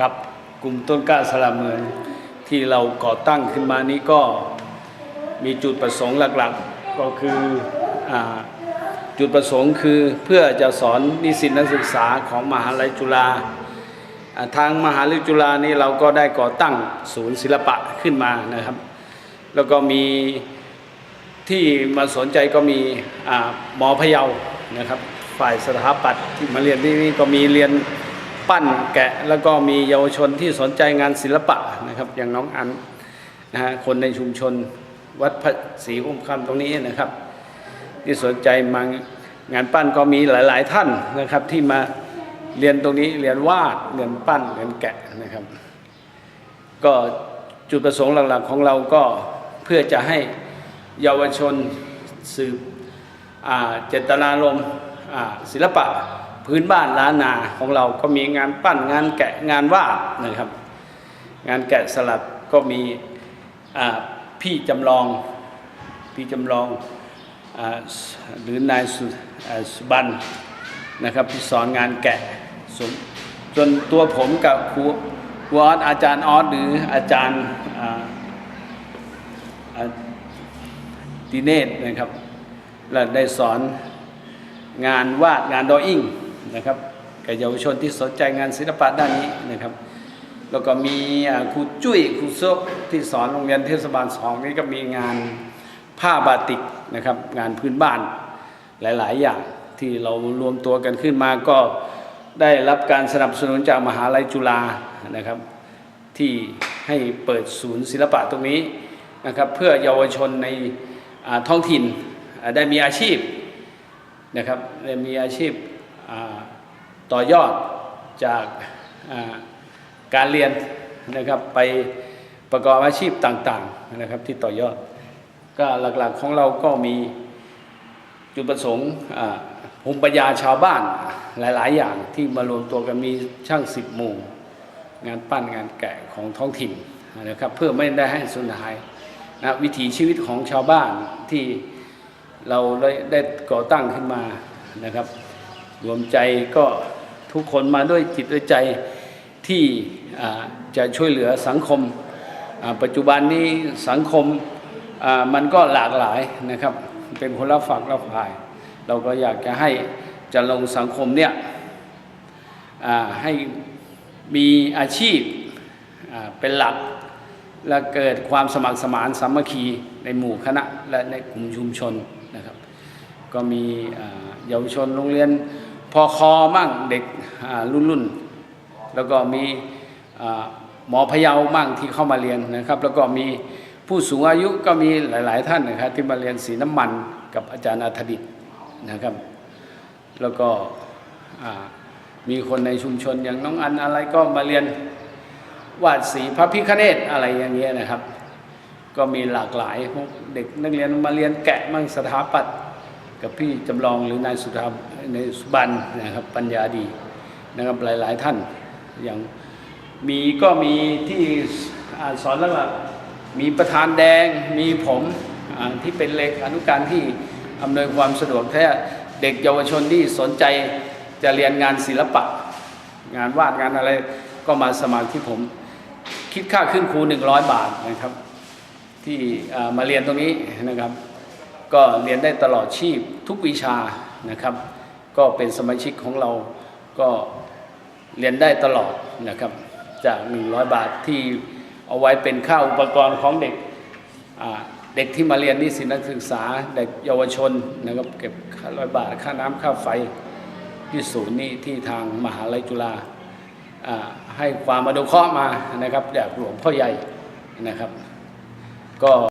กับกลุ่มต้นกล้าสละเมืองที่เราก่อตั้งขึ้นมานี้ก็มีจุดประสงค์หลักๆ ก็คืออจุดประสงค์คือเพื่อจะสอนนิสิตนักศึกษาของมหาลัยจุฬาทางมหาลัยจุฬานี้เราก็ได้ก่อตั้งศูนย์ศิลปะขึ้นมานะครับ แล้วก็มีที่มาสนใจก็มีหมอพะเยานะครับ ฝ่ายสถาปัตย์ที่มาเรียนที่นี่ก็มีเรียน ปั้นแกะแล้วก็มีเยาวชนที่สนใจงานศิลปะนะครับ อย่างน้องอันนะฮะคนในชุมชนวัดพระศรีอุ้มคำตรงนี้นะครับ ที่สนใจมางานปั้นก็มีหลาย ๆ ท่านนะครับ ที่มาเรียนตรงนี้เรียนวาดเรียนปั้นเรียนแกะนะครับ ก็จุดประสงค์หลัก ๆ ของเราก็เพื่อจะให้เยาวชนสืบเจตนารมณ์ศิลปะ พื้นบ้านล้านนาของเราก็มีงานปั้นงานแกะงานวาดนะครับ งานแกะสลักก็มีพี่จำลองพี่จำลองอหรือนายสุอ่าสุบันนะครับที่สอนงานแกะส่วนตัวผมกับครูครูออสอาจารย์ออสหรืออาจารย์อ่าอ่าดิเนตนะครับและได้สอนงานวาดงานดออิ่ง นะครับกับเยาวชนที่สนใจงานศิลปะด้านนี้นะครับ แล้วก็มีครูจุ้ยครูซกที่สอนโรงเรียนเทศบาลสองนี่ก็มีงานผ้าบาติกนะครับงานพื้นบ้านหลาย ๆ อย่างที่เรารวมตัวกันขึ้นมาก็ได้รับการสนับสนุนจากมหาลัยจุฬานะครับ ที่ให้เปิดศูนย์ศิลปะตรงนี้นะครับเพื่อเยาวชนในท้องถิ่นได้มีอาชีพนะครับได้มีอาชีพ ต่อยอดจากการเรียนนะครับไปประกอบอาชีพต่างๆนะครับที่ต่อยอด ก็หลักๆของเราก็มีจุดประสงค์อ่าภูมิปัญญาชาวบ้านหลายๆ อย่างที่มารวมตัวกันมีช่างสิบหมู่งานปั้นงานแกะของท้องถิ่นนะครับเพื่อไม่ได้ให้สูญหายนะวิถีชีวิตของชาวบ้านที่เราได้ได้ก่อตั้งขึ้นมานะครับ รวมใจก็ทุกคนมาด้วยจิตด้วยใจที่จะช่วยเหลือสังคม ปัจจุบันนี้สังคมมันก็หลากหลายนะครับ เป็นคนละฝักละฝ่าย เราก็อยากจะให้จะลงสังคมเนี่ยให้มีอาชีพเป็นหลัก และเกิดความสมัครสมานสามัคคีในหมู่คณะและในกลุ่มชุมชนนะครับ ก็มีเยาวชนโรงเรียน พอคอมั่งเด็กรุ่นรุ่นๆแล้วก็มีหมอพยามั่งที่เข้ามาเรียนนะครับ แล้วก็มีผู้สูงอายุก็มีหลาย ๆ ท่านนะครับที่มาเรียนสีน้ำมันกับอาจารย์อัธดิตนะครับ แล้วก็มีคนในชุมชนอย่างน้องอันอะไรก็มาเรียนวาดสีพระพิฆเนศอะไรอย่างเงี้ยนะครับ ก็มีหลากหลายพวกเด็กนักเรียนมาเรียนแกะมั่งสถาปัตย์ กับพี่จำลองหรือนายสุธาในสุบันนะครับปัญญาดีนะครับหลาย ๆ ท่านอย่างมีก็มีที่อสอนแล้วว่ามีประธานแดงมีผมที่เป็นเลขอนุการที่อำนวยความสะดวกแท้เด็กเยาวชนที่สนใจจะเรียนงานศิลปะ งานวาดงานอะไรก็มาสมัครที่ผม คิดค่าขึ้นครู 100 บาทนะครับ ที่มาเรียนตรงนี้นะครับ ก็เรียนได้ตลอดชีพทุกวิชานะครับ ก็เป็นสมาชิกของเราก็เรียนได้ตลอดนะครับ จาก 100 บาทที่เอาไว้เป็นค่าอุปกรณ์ของเด็กเด็กที่มาเรียนนิสิตนักศึกษาเด็กเยาวชนนะครับเก็บค่าร้อยบาทค่าน้ำค่าไฟที่ศูนย์นี้ที่ทางมหาลัยจุฬาอ่าให้ความอนุเคราะห์มานะครับจากหลวงพ่อใหญ่นะครับ ก็